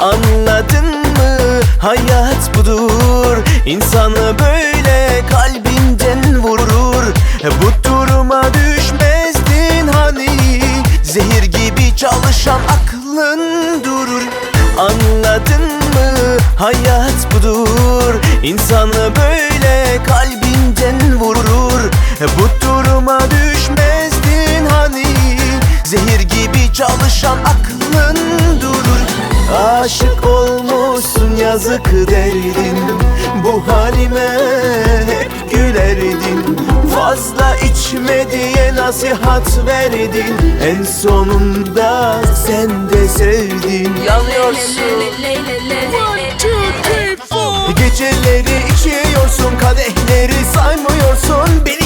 Anladın mı? Hayat budur. İnsanı böyle kalp Hayat budur. İnsanı böyle kalbinden vurur. Bu duruma düşmezdin hani. Zehir gibi çalışan aklın durur. Aşık olmuşsun yazık derdin. Bu halime hep gülerdin. Fazla içme diye nasihat verdin. En sonunda sen de sevdin. Yanıyorsun Geceleri içiyorsun kadehleri saymıyorsun. Ben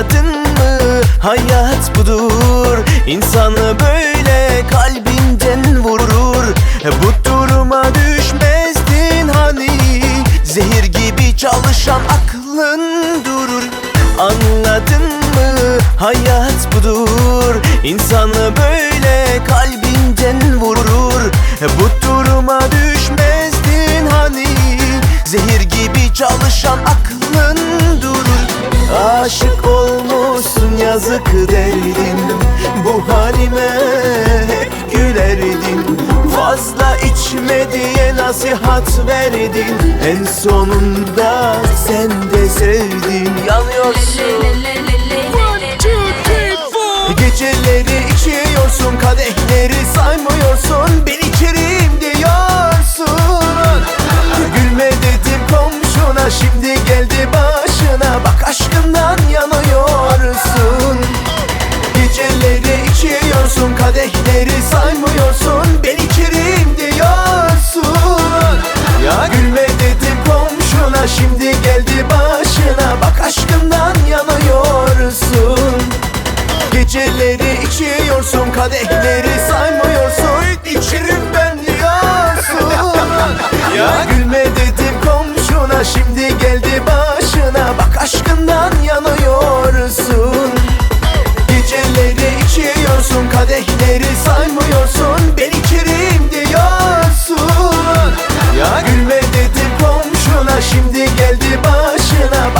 Anladın mı? Hayat budur. İnsanı böyle kalbinden vurur. Bu duruma düşmezdin hani. Zehir gibi çalışan aklın durur. Anladın mı? Hayat budur. İnsanı böyle kalbinden vurur. Bu duruma düşmezdin hani. Zehir gibi çalışan aklın durur. Aşık olmuşsun yazık derdin Bu halime hep gülerdin Fazla içme diye nasihat verdin. En sonunda kadehleri saymıyorsun Ben içerim diyorsun. Ya gülme dedim komşuna şimdi geldi başına. Bak aşkından yanıyorsun. Geceleri içiyorsun kadehleri saymıyorsun. İçerim ben diyorsun. Ya gülme dedim komşuna şimdi geldi başına kadehleri saymıyorsun Ben içerim diyorsun. Ya gülme dedim komşuna şimdi geldi başına. Bak